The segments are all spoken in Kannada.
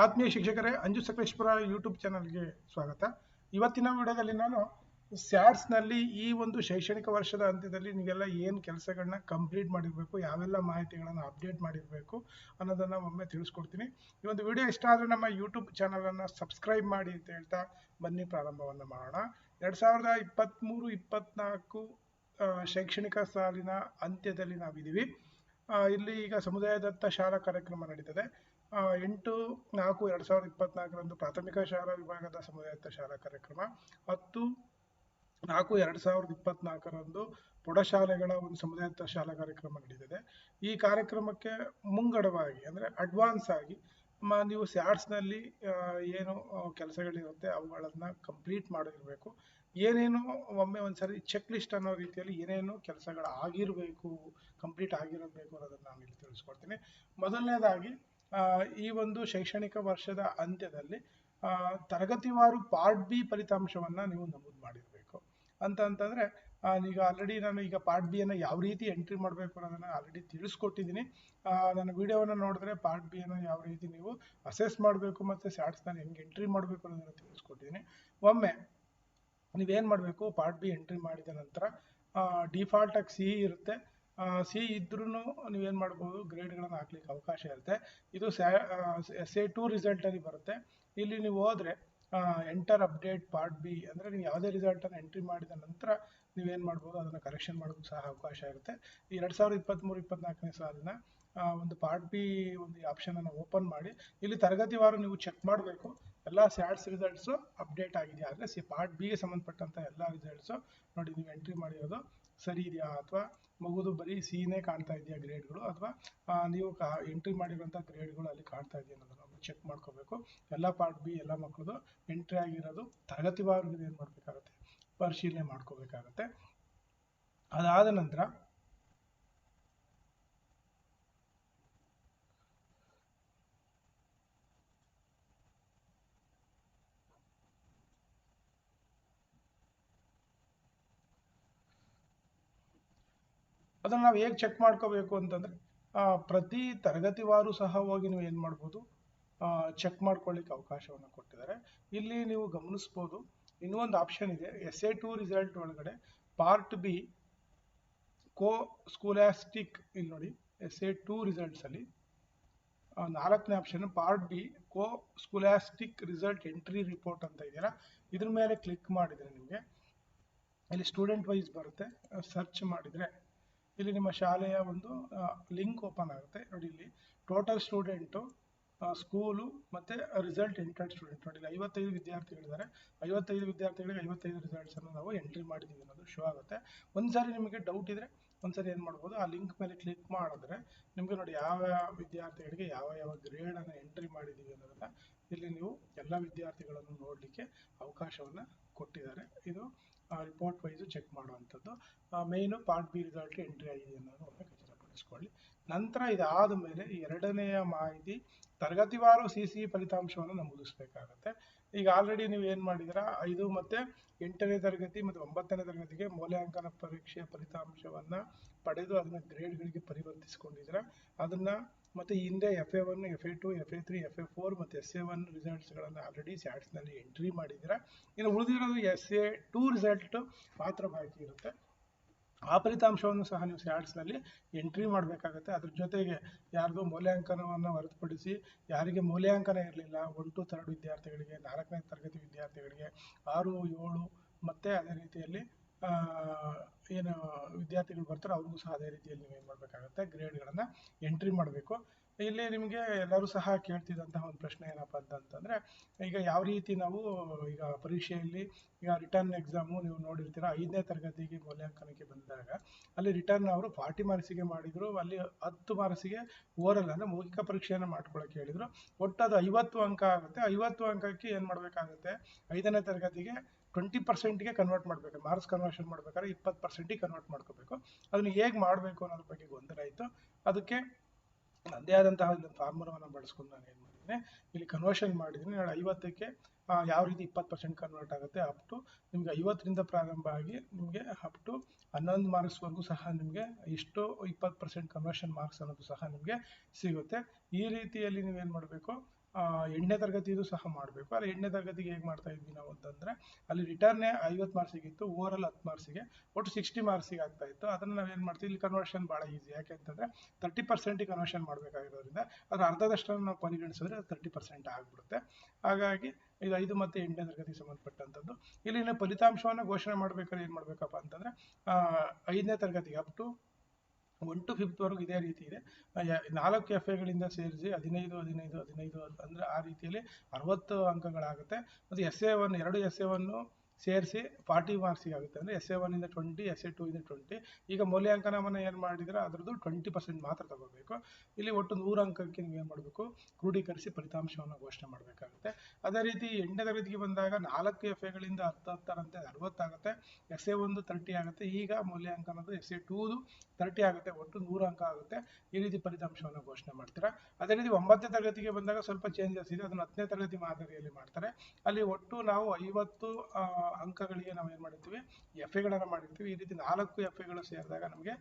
ಆತ್ಮೀಯ ಶಿಕ್ಷಕರೇ, ಅಂಜು ಸಕಲೇಶ್ವರ ಯೂಟ್ಯೂಬ್ ಚಾನಲ್ಗೆ ಸ್ವಾಗತ. ಇವತ್ತಿನ ವಿಡಿಯೋದಲ್ಲಿ ನಾನು ಸ್ಯಾಟ್ಸ್ನಲ್ಲಿ ಈ ಒಂದು ಶೈಕ್ಷಣಿಕ ವರ್ಷದ ಅಂತ್ಯದಲ್ಲಿ ನೀವೆಲ್ಲ ಏನು ಕೆಲಸಗಳನ್ನ ಕಂಪ್ಲೀಟ್ ಮಾಡಿರಬೇಕು, ಯಾವೆಲ್ಲ ಮಾಹಿತಿಗಳನ್ನು ಅಪ್ಡೇಟ್ ಮಾಡಿರಬೇಕು ಅನ್ನೋದನ್ನು ಒಮ್ಮೆ ತಿಳಿಸ್ಕೊಡ್ತೀನಿ. ಈ ಒಂದು ವಿಡಿಯೋ ಇಷ್ಟ ಆದರೆ ನಮ್ಮ ಯೂಟ್ಯೂಬ್ ಚಾನಲನ್ನು ಸಬ್ಸ್ಕ್ರೈಬ್ ಮಾಡಿ ಅಂತ ಹೇಳ್ತಾ ಬನ್ನಿ, ಪ್ರಾರಂಭವನ್ನು ಮಾಡೋಣ. ಎರಡು ಸಾವಿರದ ಇಪ್ಪತ್ತ್ಮೂರು ಇಪ್ಪತ್ತ್ನಾಲ್ಕು ಶೈಕ್ಷಣಿಕ ಸಾಲಿನ ಅಂತ್ಯದಲ್ಲಿ ನಾವಿದ್ದೀವಿ. ಇಲ್ಲಿ ಈಗ ಸಮುದಾಯದತ್ತ ಶಾಲಾ ಕಾರ್ಯಕ್ರಮ ನಡೀತದೆ. ಎಂಟು, ನಾಲ್ಕು, ಎರಡು ಸಾವಿರದ ಇಪ್ಪತ್ನಾಲ್ಕರಂದು ಪ್ರಾಥಮಿಕ ಶಾಲಾ ವಿಭಾಗದ ಸಮುದಾಯತ್ತ ಶಾಲಾ ಕಾರ್ಯಕ್ರಮ. ಹತ್ತು, ನಾಲ್ಕು, ಎರಡು ಸಾವಿರದ ಇಪ್ಪತ್ನಾಲ್ಕರಂದು ಪ್ರೌಢಶಾಲೆಗಳ ಒಂದು ಸಮುದಾಯತ್ತ ಶಾಲಾ ಕಾರ್ಯಕ್ರಮ ನಡೀತದೆ. ಈ ಕಾರ್ಯಕ್ರಮಕ್ಕೆ ಮುಂಗಡವಾಗಿ, ಅಂದರೆ ಅಡ್ವಾನ್ಸ್ ಆಗಿ ನೀವು ಸ್ಯಾಟ್ಸ್ನಲ್ಲಿ ಏನು ಕೆಲಸಗಳಿರುತ್ತೆ ಅವುಗಳನ್ನು ಕಂಪ್ಲೀಟ್ ಮಾಡಿರಬೇಕು. ಏನೇನು ಒಮ್ಮೆ ಒಂದ್ಸರಿ ಚೆಕ್ ಲಿಸ್ಟ್ ಅನ್ನೋ ರೀತಿಯಲ್ಲಿ ಏನೇನು ಕೆಲಸಗಳಾಗಿರಬೇಕು ಕಂಪ್ಲೀಟ್ ಆಗಿರಬೇಕು ಅನ್ನೋದನ್ನು ನಾನು ಇಲ್ಲಿ ತಿಳಿಸ್ಕೊಡ್ತೀನಿ. ಮೊದಲನೇದಾಗಿ ಈ ಒಂದು ಶೈಕ್ಷಣಿಕ ವರ್ಷದ ಅಂತ್ಯದಲ್ಲಿ ತರಗತಿವಾರು ಪಾರ್ಟ್ ಬಿ ಫಲಿತಾಂಶವನ್ನು ನೀವು ನಮೂದು ಮಾಡಿರಬೇಕು. ಅಂತ ಅಂತಂದರೆ ಈಗ ಆಲ್ರೆಡಿ ನಾನು ಈಗ ಪಾರ್ಟ್ ಬಿ ಅನ್ನು ಯಾವ ರೀತಿ ಎಂಟ್ರಿ ಮಾಡಬೇಕು ಅನ್ನೋದನ್ನು ಆಲ್ರೆಡಿ ತಿಳಿಸ್ಕೊಟ್ಟಿದ್ದೀನಿ. ನನ್ನ ವಿಡಿಯೋವನ್ನು ನೋಡಿದ್ರೆ ಪಾರ್ಟ್ ಬಿ ಅನ್ನು ಯಾವ ರೀತಿ ನೀವು ಅಸೆಸ್ ಮಾಡಬೇಕು ಮತ್ತು ಸ್ಯಾಟ್ಸ್ನ ಹೆಂಗೆ ಎಂಟ್ರಿ ಮಾಡಬೇಕು ಅನ್ನೋದನ್ನು ತಿಳಿಸ್ಕೊಟ್ಟಿದ್ದೀನಿ. ಒಮ್ಮೆ ನೀವೇನು ಮಾಡಬೇಕು ಪಾರ್ಟ್ ಬಿ ಎಂಟ್ರಿ ಮಾಡಿದ ನಂತರ ಡಿಫಾಲ್ಟಾಗಿ ಸಿ ಇರುತ್ತೆ. ಸಿ ಇದ್ರೂ ನೀವೇನು ಮಾಡ್ಬೋದು ಗ್ರೇಡ್ಗಳನ್ನು ಹಾಕ್ಲಿಕ್ಕೆ ಅವಕಾಶ ಇರುತ್ತೆ. ಇದು ಎಸ್ ಎ ಟು ರಿಸಲ್ಟಲ್ಲಿ ಬರುತ್ತೆ. ಇಲ್ಲಿ ನೀವು ಹೋದರೆ ಎಂಟರ್ ಅಪ್ಡೇಟ್ ಪಾರ್ಟ್ ಬಿ ಅಂದರೆ ನೀವು ಯಾವುದೇ ರಿಸಲ್ಟನ್ನು ಎಂಟ್ರಿ ಮಾಡಿದ ನಂತರ ನೀವೇನು ಮಾಡ್ಬೋದು, ಅದನ್ನು ಕರೆಕ್ಷನ್ ಮಾಡೋಕ್ಕೂ ಸಹ ಅವಕಾಶ ಇರುತ್ತೆ. ಈ ಎರಡು ಸಾವಿರದ ಇಪ್ಪತ್ತ್ಮೂರು ಇಪ್ಪತ್ತ್ನಾಲ್ಕನೇ ಸಾಲಿನ ಒಂದು ಪಾರ್ಟ್ ಬಿ ಒಂದು ಆಪ್ಷನನ್ನು ಓಪನ್ ಮಾಡಿ, ಇಲ್ಲಿ ತರಗತಿವಾರು ನೀವು ಚೆಕ್ ಮಾಡಬೇಕು. ಎಲ್ಲ ಸ್ಯಾಟ್ಸ್ ರಿಸಲ್ಟ್ಸು ಅಪ್ಡೇಟ್ ಆಗಿದೆಯಾ? ಅಂದರೆ ಸಿ ಪಾರ್ಟ್ ಬಿಗೆ ಸಂಬಂಧಪಟ್ಟಂಥ ಎಲ್ಲ ರಿಸಲ್ಟ್ಸು ನೋಡಿ, ನೀವು ಎಂಟ್ರಿ ಮಾಡಿರೋದು ಸರಿ ಇದೆಯಾ? ಅಥವಾ ಮಗುದು ಬರೀ ಸಿನೇ ಕಾಣ್ತಾ ಇದೆಯಾ ಗ್ರೇಡ್ಗಳು ಅಥವಾ ನೀವು ಕಾ ಎಂಟ್ರಿ ಮಾಡಿರೋಂಥ ಗ್ರೇಡ್ಗಳು ಅಲ್ಲಿ ಕಾಣ್ತಾ ಇದೆಯಾ ಅನ್ನೋದನ್ನು ಚೆಕ್ ಮಾಡ್ಕೋಬೇಕು. ಎಲ್ಲ ಪಾರ್ಟ್ ಬಿ ಎಲ್ಲ ಮಕ್ಕಳದು ಎಂಟ್ರಿ ಆಗಿರೋದು ತರಗತಿವಾರು ಏನು ಮಾಡಬೇಕಾಗತ್ತೆ? ಪರಿಶೀಲನೆ ಮಾಡ್ಕೋಬೇಕಾಗತ್ತೆ. ಅದಾದ ನಂತರ ಅದನ್ನು ನಾವು ಹೇಗೆ ಚೆಕ್ ಮಾಡ್ಕೋಬೇಕು ಅಂತಂದರೆ ಪ್ರತಿ ತರಗತಿವಾರು ಸಹ ಹೋಗಿ ನೀವು ಏನು ಮಾಡ್ಬೋದು ಚೆಕ್ ಮಾಡ್ಕೊಳ್ಳಿಕ್ಕೆ ಅವಕಾಶವನ್ನು ಕೊಟ್ಟಿದ್ದಾರೆ. ಇಲ್ಲಿ ನೀವು ಗಮನಿಸ್ಬೋದು, ಇನ್ನೊಂದು ಆಪ್ಷನ್ ಇದೆ ಎಸ್ ಎ ಟು ರಿಸಲ್ಟ್ ಒಳಗಡೆ ಪಾರ್ಟ್ ಬಿ ಕೋ ಸ್ಕೂಲಾಸ್ಟಿಕ್ ಇಲ್ಲಿ ನೋಡಿ ಎಸ್ ಎ ಟು ರಿಸಲ್ಟ್ಸಲ್ಲಿ ನಾಲ್ಕನೇ option part B co scholastic result entry report ಅಂತ ಇದೆಯಲ್ಲ, ಇದ್ರ ಮೇಲೆ ಕ್ಲಿಕ್ ಮಾಡಿದರೆ ನಿಮಗೆ, ಇಲ್ಲಿ ಸ್ಟೂಡೆಂಟ್ ವೈಸ್ ಬರುತ್ತೆ ಸರ್ಚ್ ಮಾಡಿದರೆ. ಇಲ್ಲಿ ನಿಮ್ಮ ಶಾಲೆಯ ಒಂದು ಲಿಂಕ್ ಓಪನ್ ಆಗುತ್ತೆ. ನೋಡಿ ಇಲ್ಲಿ ಟೋಟಲ್ ಸ್ಟೂಡೆಂಟು ಸ್ಕೂಲು ಮತ್ತು ರಿಸಲ್ಟ್ ಎಂಟರ್ಡ್ ಸ್ಟೂಡೆಂಟ್ ನೋಡಿ ಐವತ್ತೈದು ವಿದ್ಯಾರ್ಥಿಗಳಿದ್ದಾರೆ. ಐವತ್ತೈದು ವಿದ್ಯಾರ್ಥಿಗಳಿಗೆ ಐವತ್ತೈದು ರಿಸಲ್ಟ್ಸನ್ನು ನಾವು ಎಂಟ್ರಿ ಮಾಡಿದ್ದೀವಿ ಅನ್ನೋದು ಶೋ ಆಗುತ್ತೆ. ಒಂದ್ಸಾರಿ ನಿಮಗೆ ಡೌಟ್ ಇದ್ದರೆ ಒಂದ್ಸರಿ ಏನು ಮಾಡ್ಬೋದು, ಆ ಲಿಂಕ್ ಮೇಲೆ ಕ್ಲಿಕ್ ಮಾಡಿದ್ರೆ ನಿಮಗೆ ನೋಡಿ ಯಾವ ಯಾವ ವಿದ್ಯಾರ್ಥಿಗಳಿಗೆ ಯಾವ ಯಾವ ಗ್ರೇಡನ್ನು ಎಂಟ್ರಿ ಮಾಡಿದ್ದೀವಿ ಅನ್ನೋದನ್ನು ಇಲ್ಲಿ ನೀವು ಎಲ್ಲ ವಿದ್ಯಾರ್ಥಿಗಳನ್ನು ನೋಡಲಿಕ್ಕೆ ಅವಕಾಶವನ್ನು ಕೊಟ್ಟಿದ್ದಾರೆ. ಇದು ರಿಪೋರ್ಟ್ ವೈಸು ಚೆಕ್ ಮಾಡುವಂಥದ್ದು. Main part B result entry ಆಗಿದೆ ಅನ್ನೋದು ಒಮ್ಮೆ ಖಚಿತಪಡಿಸ್ಕೊಳ್ಳಿ. ನಂತರ ಇದಾದ ಮೇಲೆ ಎರಡನೆಯ ಮಾಹಿತಿ ತರಗತಿವಾರು ಸಿ ಸಿ ಫಲಿತಾಂಶವನ್ನು ನಮೂದಿಸಬೇಕಾಗತ್ತೆ. ಈಗ ಆಲ್ರೆಡಿ ನೀವು ಏನು ಮಾಡಿದಿರಾ ಐದು ಮತ್ತು ಎಂಟನೇ ತರಗತಿ ಮತ್ತು ಒಂಬತ್ತನೇ ತರಗತಿಗೆ ಮೌಲ್ಯಾಂಕನ ಪರೀಕ್ಷೆಯ ಫಲಿತಾಂಶವನ್ನು ಪಡೆದು ಅದನ್ನು ಗ್ರೇಡ್ಗಳಿಗೆ ಪರಿವರ್ತಿಸ್ಕೊಂಡಿದ್ದೀರಾ? ಅದನ್ನು ಮತ್ತು ಹಿಂದೆ F A one F A two F A three F A four ಮತ್ತು ಎಸ್ ಎ ಒನ್ ರಿಸಲ್ಟ್ಸ್ಗಳನ್ನು ಆಲ್ರೆಡಿ ಸ್ಯಾಟ್ಸ್ನಲ್ಲಿ ಎಂಟ್ರಿ ಮಾಡಿದ್ದೀರಾ? ಇನ್ನು ಉಳಿದಿರೋದು ಎಸ್ ಎ ಟು ರಿಸಲ್ಟ್ ಮಾತ್ರ ಬಾಕಿ ಇರುತ್ತೆ. ಆ ಫಲಿತಾಂಶವನ್ನು ಸಹ ನೀವು ಸ್ಯಾಟ್ಸ್ನಲ್ಲಿ ಎಂಟ್ರಿ ಮಾಡಬೇಕಾಗತ್ತೆ. ಅದ್ರ ಜೊತೆಗೆ ಯಾರ್ದು ಮೌಲ್ಯಾಂಕನವನ್ನು ಹೊರತುಪಡಿಸಿ ಯಾರಿಗೆ ಮೌಲ್ಯಾಂಕನ ಇರಲಿಲ್ಲ ಒನ್ ಟು ಥರ್ಡ್ ವಿದ್ಯಾರ್ಥಿಗಳಿಗೆ, ನಾಲ್ಕನೇ ತರಗತಿ ವಿದ್ಯಾರ್ಥಿಗಳಿಗೆ, ಆರು, ಏಳು ಮತ್ತು ಅದೇ ರೀತಿಯಲ್ಲಿ ಏನು ವಿದ್ಯಾರ್ಥಿಗಳು ಬರ್ತಾರೋ, ಅವ್ರಿಗೂ ಸಹ ಅದೇ ರೀತಿಯಲ್ಲಿ ನೀವು ಏನು ಮಾಡಬೇಕಾಗತ್ತೆ ಗ್ರೇಡ್ಗಳನ್ನು ಎಂಟ್ರಿ ಮಾಡಬೇಕು. ಇಲ್ಲಿ ನಿಮಗೆ ಎಲ್ಲರೂ ಸಹ ಕೇಳ್ತಿದ್ದಂತಹ ಒಂದು ಪ್ರಶ್ನೆ ಏನಪ್ಪ ಅಂತಂತಂದರೆ ಈಗ ಯಾವ ರೀತಿ ನಾವು ಈಗ ಪರೀಕ್ಷೆಯಲ್ಲಿ ಈಗ ರಿಟರ್ನ್ ಎಕ್ಸಾಮು ನೀವು ನೋಡಿರ್ತೀರಾ, ಐದನೇ ತರಗತಿಗೆ ಮೌಲ್ಯಾಂಕನಕ್ಕೆ ಬಂದಾಗ, ಅಲ್ಲಿ ರಿಟರ್ನ್ ಅವರು ಫಾರ್ಟಿ ಮಾರ್ಕ್ಸಿಗೆ ಮಾಡಿದರು, ಅಲ್ಲಿ ಹತ್ತು ಮಾರ್ಕ್ಸಿಗೆ ಓರಲ್ ಅಂದರೆ ಮೌಖಿಕ ಪರೀಕ್ಷೆಯನ್ನು ಮಾಡ್ಕೊಳ್ಳೋಕೆ ಹೇಳಿದರು. ಅದು ಐವತ್ತು ಅಂಕ ಆಗುತ್ತೆ. ಐವತ್ತು ಅಂಕಕ್ಕೆ ಏನು ಮಾಡಬೇಕಾಗುತ್ತೆ? ಐದನೇ ತರಗತಿಗೆ ಟ್ವೆಂಟಿ ಪರ್ಸೆಂಟ್ಗೆ ಕನ್ವರ್ಟ್ ಮಾಡಬೇಕು. ಮಾರ್ಕ್ಸ್ ಕನ್ವರ್ಷನ್ ಮಾಡ್ಬೇಕಾದ್ರೆ ಇಪ್ಪತ್ತು ಪರ್ಸೆಂಟಿಗೆ ಕನ್ವರ್ಟ್ ಮಾಡ್ಕೋಬೇಕು. ಅದನ್ನು ಹೇಗೆ ಮಾಡಬೇಕು ಅನ್ನೋದ್ರ ಬಗ್ಗೆ ಗೊಂದಲ ಇತ್ತು. ಅದಕ್ಕೆ ನನ್ನದೇ ಆದಂತಹ ಒಂದು ಫಾರ್ಮುಲಾವನ್ನು ಬಳಸ್ಕೊಂಡು ನಾನು ಏನು ಮಾಡಿದ್ದೀನಿ ಇಲ್ಲಿ ಕನ್ವರ್ಷನ್ ಮಾಡಿದ್ದೀನಿ ನಾಳೆ ಐವತ್ತಕ್ಕೆ ಯಾವ ರೀತಿ ಇಪ್ಪತ್ತು ಪರ್ಸೆಂಟ್ ಕನ್ವರ್ಟ್ ಆಗುತ್ತೆ ಅಪ್ ಟು ನಿಮಗೆ ಐವತ್ತರಿಂದ ಪ್ರಾರಂಭ ಆಗಿ ನಿಮಗೆ ಅಪ್ ಟು ಹನ್ನೊಂದು ಮಾರ್ಕ್ಸ್ವರೆಗೂ ಸಹ ನಿಮಗೆ ಇಷ್ಟು ಇಪ್ಪತ್ತು ಪರ್ಸೆಂಟ್ ಕನ್ವರ್ಷನ್ ಮಾರ್ಕ್ಸ್ ಅನ್ನೋದು ಸಹ ನಿಮಗೆ ಸಿಗುತ್ತೆ. ಈ ರೀತಿಯಲ್ಲಿ ನೀವೇನು ಮಾಡಬೇಕು ಎಂಟನೇ ತರಗತಿದು ಸಹ ಮಾಡಬೇಕು. ಅಲ್ಲಿ ಎಂಟನೇ ತರಗತಿಗೆ ಹೇಗೆ ಮಾಡ್ತಾ ಇದ್ವಿ ನಾವು ಅಂತಂದ್ರೆ, ಅಲ್ಲಿ ರಿಟರ್ನೇ ಐವತ್ತು ಮಾರ್ಸಿಗಿತ್ತು ಇತ್ತು ಓವರ್ ಆಲ್ ಹತ್ತು ಮಾರ್ಕ್ಸಿಗೆ ಒಟ್ಟು ಸಿಕ್ಸ್ಟಿ ಮಾರ್ಕ್ಸಿಗೆ ಆಗ್ತಾ ಇತ್ತು. ಅದನ್ನು ಏನು ಮಾಡ್ತೀವಿ? ಇಲ್ಲಿ ಕನ್ವರ್ಷನ್ ಭಾಳ ಈಸಿ ಯಾಕೆ ಅಂತಂದರೆ ತರ್ಟಿ ಪರ್ಸೆಂಟಿಗೆ ಕನ್ವರ್ಷನ್ ಮಾಡಬೇಕಾಗಿರೋದ್ರಿಂದ, ಅದರ ಅರ್ಧದಷ್ಟನ್ನು ನಾವು ಪರಿಗಣಿಸಿದ್ರೆ ಅದು ತರ್ಟಿ ಪರ್ಸೆಂಟ್ ಆಗಿಬಿಡುತ್ತೆ. ಹಾಗಾಗಿ, ಇದು ಐದು ಮತ್ತು ಎಂಟನೇ ತರಗತಿಗೆ ಸಂಬಂಧಪಟ್ಟಂಥದ್ದು ಇಲ್ಲಿನ ಫಲಿತಾಂಶವನ್ನು ಘೋಷಣೆ ಮಾಡ್ಬೇಕಾದ್ರೆ ಏನು ಮಾಡಬೇಕಪ್ಪ ಅಂತಂದ್ರೆ ಐದನೇ ತರಗತಿಗೆ ಅಪ್ ಟು ಒನ್ ಟು ಫಿಫ್ತ್ವರೆಗೂ ಇದೇ ರೀತಿ ಇದೆ. ನಾಲ್ಕು ಎಫ್ ಎಗಳಿಂದ ಸೇರಿಸಿ ಹದಿನೈದು ಹದಿನೈದು ಹದಿನೈದು ಅಂದರೆ ಆ ರೀತಿಯಲ್ಲಿ ಅರವತ್ತು ಅಂಕಗಳಾಗುತ್ತೆ. ಮತ್ತು ಎಸ್ ಎ ಒನ್ ಎರಡು ಎಸ್ ಎ ಒನ್ನು ಸೇರಿಸಿ ಫಾರ್ಟಿ ಮಾರ್ಕ್ಸಿಗೆ ಆಗುತ್ತೆ. ಅಂದರೆ ಎಸ್ ಎ ಒನ್ನಿಂದ ಟ್ವೆಂಟಿ, ಎಸ್ ಎ ಟು ಇಂದ ಟ್ವೆಂಟಿ. ಈಗ ಮೌಲ್ಯಾಂಕನವನ್ನು ಏನು ಮಾಡಿದರೆ, ಅದರದ್ದು ಟ್ವೆಂಟಿ ಪರ್ಸೆಂಟ್ ಮಾತ್ರ ತಗೋಬೇಕು. ಇಲ್ಲಿ ಒಟ್ಟು ನೂರು ಅಂಕಕ್ಕೆ ನೀವು ಏನು ಮಾಡಬೇಕು? ಕ್ರೋಢೀಕರಿಸಿ ಫಲಿತಾಂಶವನ್ನು ಘೋಷಣೆ ಮಾಡಬೇಕಾಗುತ್ತೆ. ಅದೇ ರೀತಿ ಎಂಟನೇ ತರಗತಿಗೆ ಬಂದಾಗ ನಾಲ್ಕು ಎಫ್ ಎಗಳಿಂದ ಹತ್ತು ಹತ್ತರಂತೆ ಅರವತ್ತಾಗುತ್ತೆ ಎಸ್ ಎ ಒಂದು ತರ್ಟಿ ಆಗುತ್ತೆ. ಈಗ ಮೌಲ್ಯಾಂಕನದು ಎಸ್ ಎ ಟೂದು ತರ್ಟಿ ಆಗುತ್ತೆ. ಒಟ್ಟು ನೂರು ಅಂಕ ಆಗುತ್ತೆ. ಈ ರೀತಿ ಫಲಿತಾಂಶವನ್ನು ಘೋಷಣೆ ಮಾಡ್ತೀರಾ? ಅದೇ ರೀತಿ ಒಂಬತ್ತನೇ ತರಗತಿಗೆ ಬಂದಾಗ ಸ್ವಲ್ಪ ಚೇಂಜಸ್ ಇದೆ. ಅದನ್ನು ಹತ್ತನೇ ತರಗತಿ ಮಾದರಿಯಲ್ಲಿ ಮಾಡ್ತಾರೆ. ಅಲ್ಲಿ ಒಟ್ಟು ನಾವು ಐವತ್ತು ಅಂಕಗಳಿಗೆ ನಾವು ಏನು ಮಾಡಿರ್ತೀವಿ ಎಫ್ ಎಗಳನ್ನು ಮಾಡಿರ್ತೀವಿ. ಈ ರೀತಿ ನಾಲ್ಕು ಎಫ್ ಎಗಳು ಸೇರಿದಾಗ ನಮಗೆ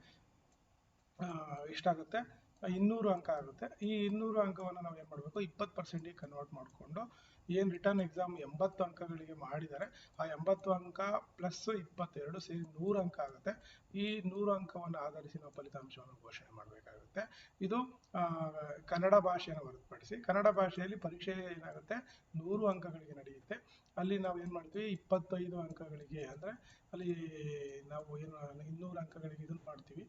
ಎಷ್ಟಾಗುತ್ತೆ ಇನ್ನೂರು ಅಂಕ ಆಗುತ್ತೆ. ಈ ಇನ್ನೂರು ಅಂಕವನ್ನು ನಾವು ಏನು ಮಾಡಬೇಕು, ಇಪ್ಪತ್ತು ಪರ್ಸೆಂಟಿಗೆ ಕನ್ವರ್ಟ್ ಮಾಡಿಕೊಂಡು ಏನು ರಿಟರ್ನ್ ಎಕ್ಸಾಮ್ ಎಂಬತ್ತು ಅಂಕಗಳಿಗೆ ಮಾಡಿದ್ದಾರೆ. ಆ ಎಂಬತ್ತು ಅಂಕ ಪ್ಲಸ್ ಇಪ್ಪತ್ತೆರಡು ಸೇರಿ ನೂರು ಅಂಕ ಆಗುತ್ತೆ. ಈ ನೂರು ಅಂಕವನ್ನು ಆಧರಿಸಿ ನಾವು ಫಲಿತಾಂಶವನ್ನು ಘೋಷಣೆ ಮಾಡಬೇಕಾಗುತ್ತೆ. ಇದು ಕನ್ನಡ ಭಾಷೆಯನ್ನು ಹೊರತುಪಡಿಸಿ ಕನ್ನಡ ಭಾಷೆಯಲ್ಲಿ ಪರೀಕ್ಷೆ ಏನಾಗುತ್ತೆ? ನೂರು ಅಂಕಗಳಿಗೆ ನಡೆಯುತ್ತೆ. ಅಲ್ಲಿ ನಾವು ಏನು ಮಾಡ್ತೀವಿ? ಇಪ್ಪತ್ತೈದು ಅಂಕಗಳಿಗೆ ಅಂದರೆ ಅಲ್ಲಿ ನಾವು ಏನು, ಇನ್ನೂರು ಅಂಕಗಳಿಗೆ ಇದನ್ನು ಮಾಡ್ತೀವಿ.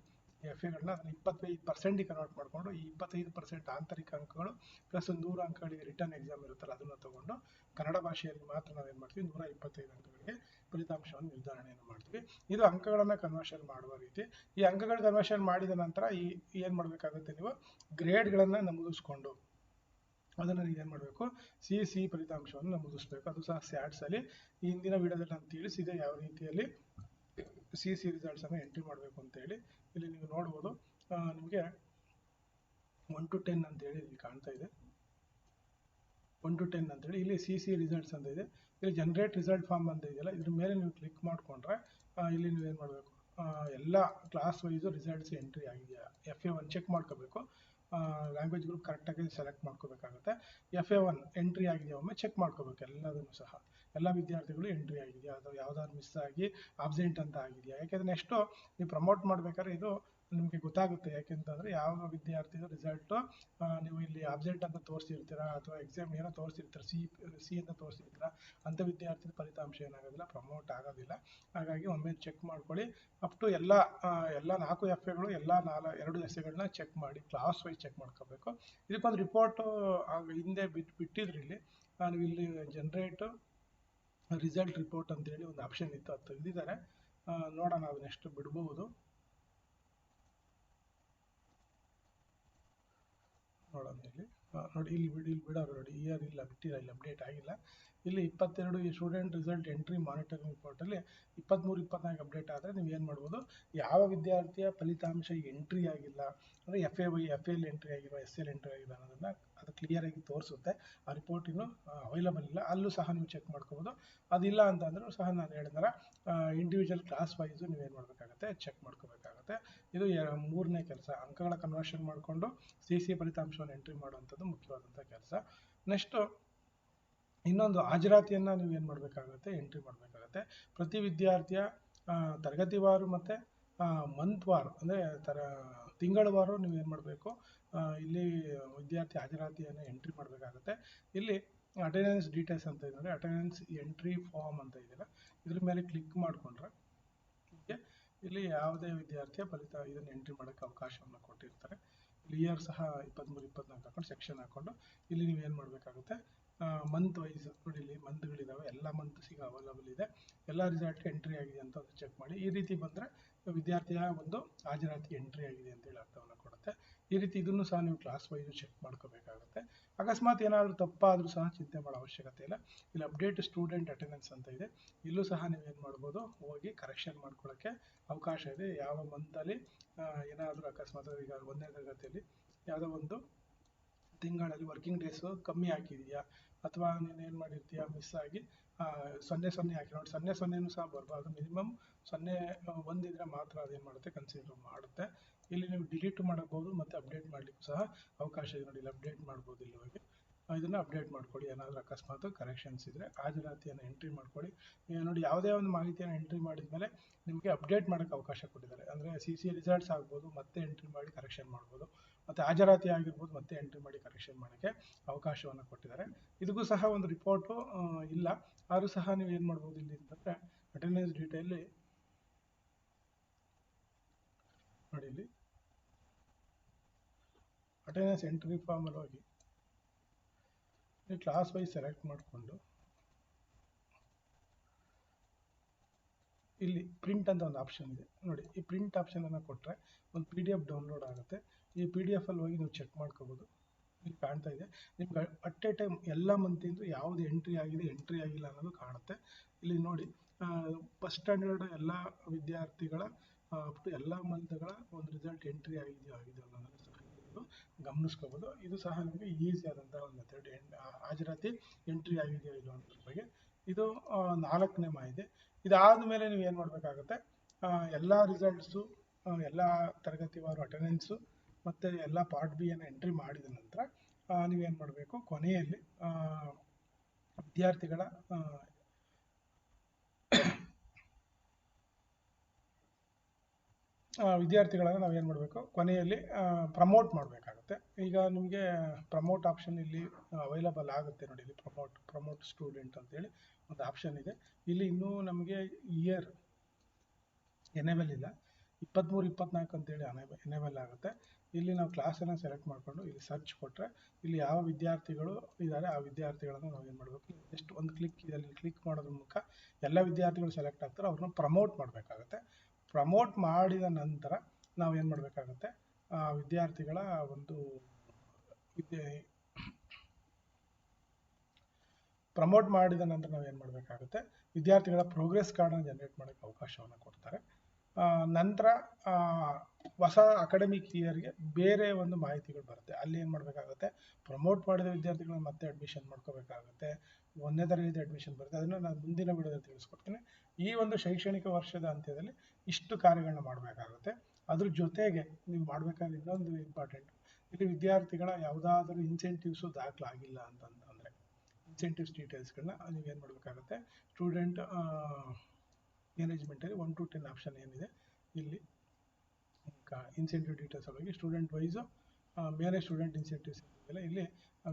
ಎಫ್ ಎಗಳನ್ನ ಅದನ್ನು ಇಪ್ಪತ್ತೈದು ಪರ್ಸೆಂಟಿಗೆ ಕನ್ವರ್ಟ್ ಮಾಡಿಕೊಂಡು ಈ ಇಪ್ಪತ್ತೈದು ಪರ್ಸೆಂಟ್ ಆಂತರಿಕ ಅಂಕಗಳು ಪ್ಲಸ್ ಒಂದು ನೂರು ಅಂಕಗಳಿಗೆ ರಿಟರ್ನ್ ಎಕ್ಸಾಮ್ ಇರುತ್ತಲ್ಲ, ಅದನ್ನು ತಗೊಂಡು ಕನ್ನಡ ಭಾಷೆಯಲ್ಲಿ ಮಾತ್ರ ನಾವೇನು ಮಾಡ್ತೀವಿ? ನೂರ ಇಪ್ಪತ್ತೈದು ಅಂಕಗಳಿಗೆ ಫಲಿತಾಂಶವನ್ನು ನಿರ್ಧಾರಣೆಯನ್ನು ಮಾಡ್ತೀವಿ. ಇದು ಅಂಕಗಳನ್ನು ಕನ್ವರ್ಷನ್ ಮಾಡುವ ರೀತಿ. ಈ ಅಂಕಗಳ ಕನ್ವರ್ಷನ್ ಮಾಡಿದ ನಂತರ ಈ ಏನು ಮಾಡಬೇಕಾಗುತ್ತೆ ನೀವು? ಗ್ರೇಡ್ಗಳನ್ನು ನಮೂದಿಸ್ಕೊಂಡು ಅದನ್ನು ನೀವು ಏನು ಮಾಡಬೇಕು? ಸಿ ಸಿ ಫಲಿತಾಂಶವನ್ನು ನಮೂದಿಸ್ಬೇಕು. ಅದು ಸಹ ಸ್ಯಾಟ್ಸಲ್ಲಿ ಈ ಹಿಂದಿನ ವಿಡಿಯೋದಲ್ಲಿ ನಾನು ತಿಳಿಸಿದೆ ಯಾವ ರೀತಿಯಲ್ಲಿ ಸಿ ಸಿ ರಿಸಲ್ಟ್ಸನ್ನು ಎಂಟ್ರಿ ಮಾಡಬೇಕು ಅಂತೇಳಿ ಇಲ್ಲಿ ನೀವು ನೋಡ್ಬೋದು. ನಿಮಗೆ ಒನ್ ಟು ಟೆನ್ ಅಂತೇಳಿ ಇಲ್ಲಿ ಕಾಣ್ತಾ ಇದೆ. ಒನ್ ಟು ಟೆನ್ ಅಂತೇಳಿ ಇಲ್ಲಿ ಸಿ ಸಿ ರಿಸಲ್ಟ್ಸ್ ಅಂತ ಇದೆ. ಇಲ್ಲಿ ಜನರೇಟ್ ರಿಸಲ್ಟ್ ಫಾರ್ಮ್ ಅಂತ ಇದೆಯಲ್ಲ, ಇದ್ರ ಮೇಲೆ ನೀವು ಕ್ಲಿಕ್ ಮಾಡಿಕೊಂಡ್ರೆ ಇಲ್ಲಿ ನೀವು ಏನು ಮಾಡಬೇಕು ಎಲ್ಲ ಕ್ಲಾಸ್ ವೈಸು ರಿಸಲ್ಟ್ಸ್ ಎಂಟ್ರಿ ಆಗಿದೆಯಾ? ಎಫ್ ಎ ಒನ್ ಚೆಕ್ ಮಾಡ್ಕೋಬೇಕು. ಲ್ಯಾಂಗ್ವೇಜ್ ಗ್ರೂಪ್ ಕರೆಕ್ಟಾಗಿ ಸೆಲೆಕ್ಟ್ ಮಾಡ್ಕೋಬೇಕಾಗುತ್ತೆ. ಎಫ್ ಎ ಒನ್ ಎಂಟ್ರಿ ಆಗಿದೆಯಾ ಒಮ್ಮೆ ಚೆಕ್ ಮಾಡ್ಕೋಬೇಕು, ಎಲ್ಲದನ್ನು ಸಹ. ಎಲ್ಲ ವಿದ್ಯಾರ್ಥಿಗಳು ಎಂಟ್ರಿ ಆಗಿದೆಯಾ ಅಥವಾ ಯಾವ್ದಾದ್ರು ಮಿಸ್ ಆಗಿ ಅಬ್ಸೆಂಟ್ ಅಂತ ಆಗಿದೆಯಾ? ಯಾಕೆಂದರೆ ನೆಕ್ಸ್ಟು ನೀವು ಪ್ರಮೋಟ್ ಮಾಡ್ಬೇಕಾದ್ರೆ ಇದು ನಿಮಗೆ ಗೊತ್ತಾಗುತ್ತೆ ಯಾಕೆಂತಂದರೆ ಯಾವ ವಿದ್ಯಾರ್ಥಿದು ರಿಸಲ್ಟು ನೀವು ಇಲ್ಲಿ ಅಬ್ಸೆಂಟ್ ಅಂತ ತೋರಿಸಿರ್ತೀರಾ ಅಥವಾ ಎಕ್ಸಾಮ್ ಏನೋ ತೋರಿಸಿರ್ತೀರ ಸಿ ಸಿ ಅಂತ ತೋರಿಸಿರ್ತೀರ ಅಂಥ ವಿದ್ಯಾರ್ಥಿ ಫಲಿತಾಂಶ ಏನಾಗೋದಿಲ್ಲ ಪ್ರಮೋಟ್ ಆಗೋದಿಲ್ಲ. ಹಾಗಾಗಿ ಒಮ್ಮೆ ಚೆಕ್ ಮಾಡ್ಕೊಳ್ಳಿ. ಅಪ್ ಟು ಎಲ್ಲ ಎಲ್ಲ ನಾಲ್ಕು ಎಫ್ ಎಗಳು ಎಲ್ಲ ನಾಲ್, ಎರಡು ಎಸ್ ಎಗಳನ್ನ ಚೆಕ್ ಮಾಡಿ ಕ್ಲಾಸ್ ವೈಸ್ ಚೆಕ್ ಮಾಡ್ಕೋಬೇಕು. ಇದಕ್ಕೊಂದು ರಿಪೋರ್ಟು ಹಿಂದೆ ಬಿಟ್ಟು ಬಿಟ್ಟಿದ್ರು ಇಲ್ಲಿ. ನಾನು ಇಲ್ಲಿ ಜನ್ರೇಟು ರಿಸಲ್ಟ್ ರಿಪೋರ್ಟ್ ಅಂತೇಳಿ ಒಂದು ಆಪ್ಷನ್ ಇತ್ತು, ಅದು ತೆಗೆದಿದ್ದಾರೆ. ನೋಡೋಣ ಅದು ನೆಕ್ಸ್ಟ್ ಬಿಡ್ಬೋದು. ನೋಡೋಣ ಇಲ್ಲಿ. ಆ, ನೋಡಿ, ಇಲ್ಲಿ ಬಿಡಿ, ಇಲ್ಲಿ ಬಿಡೋರು ನೋಡಿ. ಇಯರ್ ಇಲ್ಲ, ಬಿಟ್ಟಿಲ್ಲ, ಇಲ್ಲಿ ಅಪ್ಡೇಟ್ ಆಗಿಲ್ಲ. ಇಲ್ಲಿ ಇಪ್ಪತ್ತೆರಡು ಈ ಸ್ಟೂಡೆಂಟ್ ರಿಸಲ್ಟ್ ಎಂಟ್ರಿ ಮಾನಿಟರಿಂಗ್ ಪೋರ್ಟಲ್ಲಿ ಇಪ್ಪತ್ತ್ಮೂರು ಇಪ್ಪತ್ನಾಲ್ಕು ಅಪ್ಡೇಟ್ ಆದರೆ ನೀವು ಏನು ಮಾಡ್ಬೋದು? ಯಾವ ವಿದ್ಯಾರ್ಥಿಯ ಫಲಿತಾಂಶ ಎಂಟ್ರಿ ಆಗಿಲ್ಲ, ಅಂದರೆ F A Y F L entry ಆಗಿರೋ ಎಸ್ ಎಲ್ ಎಂಟ್ರಿ ಆಗಿರೋ ಅನ್ನೋದನ್ನು ಅದು ಕ್ಲಿಯರಾಗಿ ತೋರಿಸುತ್ತೆ. ಆ ರಿಪೋರ್ಟ್ ಇನ್ನೂ ಅವೈಲಬಲ್ ಇಲ್ಲ. ಅಲ್ಲೂ ಸಹ ನೀವು ಚೆಕ್ ಮಾಡ್ಕೋಬೋದು. ಅದಿಲ್ಲ ಅಂತಂದ್ರೂ ಸಹ ನಾನು ಹೇಳಿದ್ರೆ ಇಂಡಿವಿಜುವಲ್ ಕ್ಲಾಸ್ ವೈಸು ನೀವೇನು ಮಾಡಬೇಕಾಗುತ್ತೆ? ಚೆಕ್ ಮಾಡ್ಕೋಬೇಕಾಗತ್ತೆ. ಇದು ಮೂರನೇ ಕೆಲಸ. ಅಂಕಗಳ ಕನ್ವರ್ಷನ್ ಮಾಡಿಕೊಂಡು ಸಿ ಸಿ ಫಲಿತಾಂಶವನ್ನು ಎಂಟ್ರಿ ಮಾಡುವಂಥದ್ದು. ಮುಖ್ಯವಾದಂಥ ಕೆಲಸ. ನೆಕ್ಸ್ಟು ಇನ್ನೊಂದು ಹಾಜರಾತಿಯನ್ನು ನೀವು ಏನು ಮಾಡಬೇಕಾಗುತ್ತೆ? ಎಂಟ್ರಿ ಮಾಡಬೇಕಾಗುತ್ತೆ. ಪ್ರತಿ ವಿದ್ಯಾರ್ಥಿಯ ತರಗತಿವಾರು ಮತ್ತು ಮಂತ್ವಾರು ಅಂದರೆ ತರ ತಿಂಗಳವಾರು ನೀವು ಏನು ಮಾಡಬೇಕು? ಇಲ್ಲಿ ವಿದ್ಯಾರ್ಥಿ ಹಾಜರಾತಿಯನ್ನು ಎಂಟ್ರಿ ಮಾಡಬೇಕಾಗುತ್ತೆ. ಇಲ್ಲಿ ಅಟೆಂಡೆನ್ಸ್ ಡೀಟೇಲ್ಸ್ ಅಂತ ಇದೆ. ಅಟೆಂಡೆನ್ಸ್ ಎಂಟ್ರಿ ಫಾರ್ಮ್ ಅಂತ ಇದೆಯಲ್ಲ, ಇದ್ರ ಮೇಲೆ ಕ್ಲಿಕ್ ಮಾಡಿಕೊಂಡ್ರೆ ಓಕೆ ಇಲ್ಲಿ ಯಾವುದೇ ವಿದ್ಯಾರ್ಥಿಯ ಫಲಿತ ಇದನ್ನು ಎಂಟ್ರಿ ಮಾಡೋಕ್ಕೆ ಅವಕಾಶವನ್ನು ಕೊಟ್ಟಿರ್ತಾರೆ. ಇಯರ್ ಸಹ ಇಪ್ಪತ್ತ್ಮೂರು ಇಪ್ಪತ್ನಾಲ್ಕು ಹಾಕೊಂಡು ಸೆಕ್ಷನ್ ಹಾಕೊಂಡು ಇಲ್ಲಿ ನೀವು ಏನು ಮಾಡಬೇಕಾಗುತ್ತೆ? ಮಂತ್ ವೈಸ್ ನೋಡಿ ಇಲ್ಲಿ ಮಂತ್ಗಳಿದ್ದಾವೆ ಎಲ್ಲ ಮಂತ್ ಸಿಗ ಅವೈಲಬಲ್ ಇದೆ. ಎಲ್ಲ ರಿಸಲ್ಟ್ ಎಂಟ್ರಿ ಆಗಿದೆ ಅಂತ ಚೆಕ್ ಮಾಡಿ. ಈ ರೀತಿ ಬಂದರೆ ವಿದ್ಯಾರ್ಥಿಯ ಒಂದು ಹಾಜರಾತಿ ಎಂಟ್ರಿ ಆಗಿದೆ ಅಂತೇಳಿ ಅರ್ಥವನ್ನು ಕೊಡುತ್ತೆ. ಈ ರೀತಿ ಇದನ್ನು ಸಹ ನೀವು ಕ್ಲಾಸ್ ವೈಸ್ ಚೆಕ್ ಮಾಡ್ಕೋಬೇಕಾಗುತ್ತೆ. ಅಕಸ್ಮಾತ್ ಏನಾದರೂ ತಪ್ಪಾದರೂ ಸಹ ಚಿಂತೆ ಮಾಡೋ ಅವಶ್ಯಕತೆ ಇಲ್ಲ. ಇಲ್ಲಿ ಅಪ್ಡೇಟ್ ಸ್ಟೂಡೆಂಟ್ ಅಟೆಂಡೆನ್ಸ್ ಅಂತ ಇದೆ. ಇಲ್ಲೂ ಸಹ ನೀವು ಏನು ಮಾಡ್ಬೋದು, ಹೋಗಿ ಕರೆಕ್ಷನ್ ಮಾಡ್ಕೊಳ್ಳೋಕ್ಕೆ ಅವಕಾಶ ಇದೆ. ಯಾವ ಮಂತಲ್ಲಿ ಏನಾದರೂ ಅಕಸ್ಮಾತ್ ಈಗ ಒಂದನೇ ತರಗತಿಯಲ್ಲಿ ಯಾವುದೋ ಒಂದು ತಿಂಗಳಲ್ಲಿ ವರ್ಕಿಂಗ್ ಡೇಸು ಕಮ್ಮಿ ಹಾಕಿದೀಯಾ? ಅಥವಾ ನೀನು ಏನು ಮಾಡಿರ್ತೀಯಾ? ಮಿಸ್ ಆಗಿ ಸೊನ್ನೆ ಸೊನ್ನೆ ಹಾಕಿ. ನೋಡಿ, ಸೊನ್ನೆ ಸೊನ್ನೆನೂ ಸಹ ಬರಬಾರ್ದು ಮಿನಿಮಮ್ ಸೊನ್ನೆ ಒಂದಿದ್ರೆ ಮಾತ್ರ ಅದೇನು ಮಾಡುತ್ತೆ? ಕನ್ಸಿಡರ್ ಮಾಡುತ್ತೆ. ಇಲ್ಲಿ ನೀವು ಡಿಲೀಟ್ ಮಾಡಬಹುದು ಮತ್ತು ಅಪ್ಡೇಟ್ ಮಾಡಲಿಕ್ಕೂ ಸಹ ಅವಕಾಶ ಇದೆ ನೋಡಿ. ಅಪ್ಡೇಟ್ ಮಾಡ್ಬೋದು ಇಲ್ಲಿ ಹೋಗಿ. ಇದನ್ನು ಅಪ್ಡೇಟ್ ಮಾಡ್ಕೊಳ್ಳಿ. ಏನಾದರೂ ಅಕಸ್ಮಾತ್ ಕರೆಕ್ಷನ್ಸ್ ಇದ್ದರೆ ಹಾಜರಾತಿಯನ್ನು ಎಂಟ್ರಿ ಮಾಡ್ಕೊಳ್ಳಿ. ನೋಡಿ, ಯಾವುದೇ ಒಂದು ಮಾಹಿತಿಯನ್ನು ಎಂಟ್ರಿ ಮಾಡಿದ ಮೇಲೆ ನಿಮಗೆ ಅಪ್ಡೇಟ್ ಮಾಡೋಕ್ಕೆ ಅವಕಾಶ ಕೊಟ್ಟಿದ್ದಾರೆ. ಅಂದರೆ ಸಿ ಸಿ ರಿಸಲ್ಟ್ಸ್ ಆಗ್ಬೋದು, ಮತ್ತೆ ಎಂಟ್ರಿ ಮಾಡಿ ಕರೆಕ್ಷನ್ ಮಾಡ್ಬೋದು. ಮತ್ತು ಹಾಜರಾತಿ ಆಗಿರ್ಬೋದು, ಮತ್ತೆ ಎಂಟ್ರಿ ಮಾಡಿ ಕರೆಕ್ಷನ್ ಮಾಡೋಕ್ಕೆ ಅವಕಾಶವನ್ನು ಕೊಟ್ಟಿದ್ದಾರೆ. ಇದಕ್ಕೂ ಸಹ ಒಂದು ರಿಪೋರ್ಟು ಇಲ್ಲ. ಆದರೂ ಸಹ ನೀವು ಏನು ಮಾಡ್ಬೋದು ಇಲ್ಲಿ ಅಂತಂದರೆ ಅಟೆಂಡೆನ್ಸ್ ಡೀಟೇಲಿ ನೋಡಿ ಇಲ್ಲಿ. ಅಟೆಂಡೆನ್ಸ್ ಎಂಟ್ರಿ ಫಾರ್ಮಲ್ಲಿ ಹೋಗಿ. ಕ್ಲಾಸ್ ವೈಸ್ ಸೆಲೆಕ್ಟ್ ಮಾಡಿಕೊಂಡು, ಇಲ್ಲಿ ಪ್ರಿಂಟ್ ಅಂತ ಒಂದು ಆಪ್ಷನ್ ಇದೆ. ನೋಡಿ, ಈ ಪ್ರಿಂಟ್ ಆಪ್ಷನನ್ನು ಕೊಟ್ಟರೆ ಒಂದು ಪಿ ಡಿ ಎಫ್ ಡೌನ್ಲೋಡ್ ಆಗುತ್ತೆ. ಈ ಪಿ ಡಿ ಎಫಲ್ಲಿ ಹೋಗಿ ನೀವು ಚೆಕ್ ಮಾಡ್ಕೋಬೋದು. ಇಲ್ಲಿ ಕಾಣ್ತಾ ಇದೆ. ನಿಮ್ಗೆ ಅಟ್ ಎ ಟೈಮ್ ಎಲ್ಲ ಮಂತಿಂದು ಯಾವುದು ಎಂಟ್ರಿ ಆಗಿದೆ ಎಂಟ್ರಿ ಆಗಿಲ್ಲ ಅನ್ನೋದು ಕಾಣುತ್ತೆ. ಇಲ್ಲಿ ನೋಡಿ ಫಸ್ಟ್ ಸ್ಟ್ಯಾಂಡರ್ಡ್ ಎಲ್ಲ ವಿದ್ಯಾರ್ಥಿಗಳ ಅಪ್ ಟು ಎಲ್ಲ ಮಂತ್ಗಳ ಒಂದು ರಿಸಲ್ಟ್ ಎಂಟ್ರಿ ಆಗಿದೆಯೋ ಆಗಿದೆಯೋ ಅನ್ನೋದನ್ನು ನೀವು ಗಮನಿಸ್ಕೋಬೋದು. ಇದು ಸಹ ನಿಮಗೆ ಈಸಿ ಆದಂಥ ಒಂದು ಮೆಥಡ್ ಹಾಜರಾತಿ ಎಂಟ್ರಿ ಆಗಿದೆಯೋ ಇಲ್ಲೋ ಅನ್ನೋದ್ರ ಬಗ್ಗೆ. ಇದು ನಾಲ್ಕನೇ ಮಾಹಿತಿ. ಇದಾದ ಮೇಲೆ ನೀವು ಏನು ಮಾಡಬೇಕಾಗುತ್ತೆ? ಎಲ್ಲ ರಿಸಲ್ಟ್ಸು ಎಲ್ಲ ತರಗತಿವಾರು ಅಟೆಂಡೆನ್ಸು ಮತ್ತು ಎಲ್ಲ ಪಾರ್ಟ್ ಬಿಯನ್ನು ಎಂಟ್ರಿ ಮಾಡಿದ ನಂತರ ನೀವೇನು ಮಾಡಬೇಕು? ಕೊನೆಯಲ್ಲಿ ವಿದ್ಯಾರ್ಥಿಗಳ ಆ, ಆ, ವಿದ್ಯಾರ್ಥಿಗಳನ್ನು ನಾವು ಏನು ಮಾಡಬೇಕು? ಕೊನೆಯಲ್ಲಿ ಪ್ರಮೋಟ್ ಮಾಡಬೇಕಾಗುತ್ತೆ. ಈಗ ನಿಮಗೆ ಪ್ರಮೋಟ್ ಆಪ್ಷನ್ ಇಲ್ಲಿ ಅವೈಲಬಲ್ ಆಗುತ್ತೆ ನೋಡಿ ಇಲ್ಲಿ ಪ್ರಮೋಟ್ ಪ್ರಮೋಟ್ ಸ್ಟೂಡೆಂಟ್ ಅಂತೇಳಿ ಒಂದು ಆಪ್ಷನ್ ಇದೆ. ಇಲ್ಲಿ ಇನ್ನೂ ನಮಗೆ ಇಯರ್ ಎನೇಬಲ್ ಇಲ್ಲ. ಇಪ್ಪತ್ತ್ಮೂರು ಇಪ್ಪತ್ನಾಲ್ಕು ಅಂತೇಳಿ ಅನೇಬಲ್ ಎನೇಬಲ್ ಆಗುತ್ತೆ. ಇಲ್ಲಿ ನಾವು ಕ್ಲಾಸನ್ನು ಸೆಲೆಕ್ಟ್ ಮಾಡಿಕೊಂಡು ಇಲ್ಲಿ ಸರ್ಚ್ ಕೊಟ್ಟರೆ ಇಲ್ಲಿ ಯಾವ ವಿದ್ಯಾರ್ಥಿಗಳು ಇದ್ದಾರೆ ಆ ವಿದ್ಯಾರ್ಥಿಗಳನ್ನು ನಾವು ಏನು ಮಾಡಬೇಕು? ಜಸ್ಟ್ ಒಂದು ಕ್ಲಿಕ್ ಇದರಲ್ಲಿ ಕ್ಲಿಕ್ ಮಾಡೋದ್ರ ಮೂಲಕ ಎಲ್ಲ ವಿದ್ಯಾರ್ಥಿಗಳು ಸೆಲೆಕ್ಟ್ ಆಗ್ತಾರೆ, ಅವ್ರನ್ನ ಪ್ರಮೋಟ್ ಮಾಡಬೇಕಾಗುತ್ತೆ. ಪ್ರಮೋಟ್ ಮಾಡಿದ ನಂತರ ನಾವು ಏನು ಮಾಡಬೇಕಾಗುತ್ತೆ? ಆ ವಿದ್ಯಾರ್ಥಿಗಳ ಒಂದು ಪ್ರಮೋಟ್ ಮಾಡಿದ ನಂತರ ನಾವು ಏನು ಮಾಡಬೇಕಾಗುತ್ತೆ? ವಿದ್ಯಾರ್ಥಿಗಳ ಪ್ರೋಗ್ರೆಸ್ ಕಾರ್ಡನ್ನು ಜನರೇಟ್ ಮಾಡೋಕ್ಕೆ ಅವಕಾಶವನ್ನು ಕೊಡ್ತಾರೆ. ನಂತರ ಹೊಸ ಅಕಾಡೆಮಿಕ್ ಇಯರ್ಗೆ ಬೇರೆ ಒಂದು ಮಾಹಿತಿಗಳು ಬರುತ್ತೆ. ಅಲ್ಲಿ ಏನು ಮಾಡಬೇಕಾಗುತ್ತೆ? ಪ್ರಮೋಟ್ ಮಾಡಿದ ವಿದ್ಯಾರ್ಥಿಗಳನ್ನ ಮತ್ತೆ ಅಡ್ಮಿಷನ್ ಮಾಡ್ಕೋಬೇಕಾಗುತ್ತೆ. ಒಂದನೇ ತರಗತಿ ಅಡ್ಮಿಷನ್ ಬರುತ್ತೆ. ಅದನ್ನು ನಾನು ಮುಂದಿನ ವಿಡಿಯೋದಲ್ಲಿ ತಿಳಿಸ್ಕೊಡ್ತೀನಿ. ಈ ಒಂದು ಶೈಕ್ಷಣಿಕ ವರ್ಷದ ಅಂತ್ಯದಲ್ಲಿ ಇಷ್ಟು ಕಾರ್ಯಗಳನ್ನ ಮಾಡಬೇಕಾಗುತ್ತೆ. ಅದ್ರ ಜೊತೆಗೆ ನೀವು ಮಾಡಬೇಕಾದ ಇನ್ನೊಂದು ಇಂಪಾರ್ಟೆಂಟ್ ಇಲ್ಲಿ ವಿದ್ಯಾರ್ಥಿಗಳ ಯಾವುದಾದ್ರೂ ಇನ್ಸೆಂಟಿವ್ಸು ದಾಖಲಾಗಿಲ್ಲ ಅಂತಂತಂದರೆ ಇನ್ಸೆಂಟಿವ್ಸ್ ಡೀಟೇಲ್ಸ್ಗಳನ್ನ ನೀವೇನು ಮಾಡಬೇಕಾಗುತ್ತೆ? ಸ್ಟೂಡೆಂಟ್ ಮ್ಯಾನೇಜ್ಮೆಂಟಲ್ಲಿ ಒನ್ ಟು ಟೆನ್ ಆಪ್ಷನ್ ಏನಿದೆ, ಇಲ್ಲಿ ಇನ್ಸೆಂಟಿವ್ ಡೀಟೇಲ್ಸ್ ಹೋಗಿ ಸ್ಟೂಡೆಂಟ್ ವೈಸು ಬೇರೆ ಸ್ಟೂಡೆಂಟ್ ಇನ್ಸೆಂಟಿವ್ಸ್ ಇಲ್ಲಿ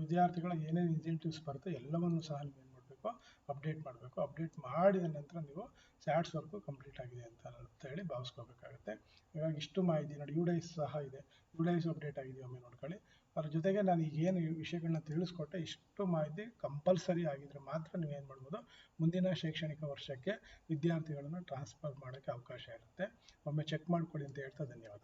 ವಿದ್ಯಾರ್ಥಿಗಳ ಏನೇನು ಇನ್ಸೆಂಟಿವ್ಸ್ ಬರುತ್ತೆ ಎಲ್ಲವನ್ನು ಸಹ ನೀವು ಏನು ಮಾಡಬೇಕು ಅಪ್ಡೇಟ್ ಮಾಡಬೇಕು. ಅಪ್ಡೇಟ್ ಮಾಡಿದ ನಂತರ ನೀವು ಸ್ಯಾಟ್ಸ್ ವರ್ಕು ಕಂಪ್ಲೀಟ್ ಆಗಿದೆ ಅಂತ ಹೇಳಿ ಭಾವಿಸ್ಕೋಬೇಕಾಗುತ್ತೆ. ಇವಾಗ ಇಷ್ಟು ಮಾಹಿತಿ ನೋಡಿ ಯು ಡೈಸ್ ಸಹ ಇದೆ. ಯು ಡೈಸ್ ಅಪ್ಡೇಟ್ ಆಗಿದೆ ಒಮ್ಮೆ ನೋಡ್ಕೊಳ್ಳಿ. ಅದ್ರ ಜೊತೆಗೆ ನಾನು ಈಗ ಏನು ವಿಷಯಗಳನ್ನ ತಿಳಿಸ್ಕೊಟ್ಟೆ, ಇಷ್ಟು ಮಾಹಿತಿ ಕಂಪಲ್ಸರಿ ಆಗಿದ್ರೆ ಮಾತ್ರ ನೀವು ಏನು ಮಾಡ್ಬೋದು, ಮುಂದಿನ ಶೈಕ್ಷಣಿಕ ವರ್ಷಕ್ಕೆ ವಿದ್ಯಾರ್ಥಿಗಳನ್ನು ಟ್ರಾನ್ಸ್ಫರ್ ಮಾಡೋಕ್ಕೆ ಅವಕಾಶ ಇರುತ್ತೆ. ಒಮ್ಮೆ ಚೆಕ್ ಮಾಡ್ಕೊಳ್ಳಿ ಅಂತ ಹೇಳ್ತಾ ಧನ್ಯವಾದ.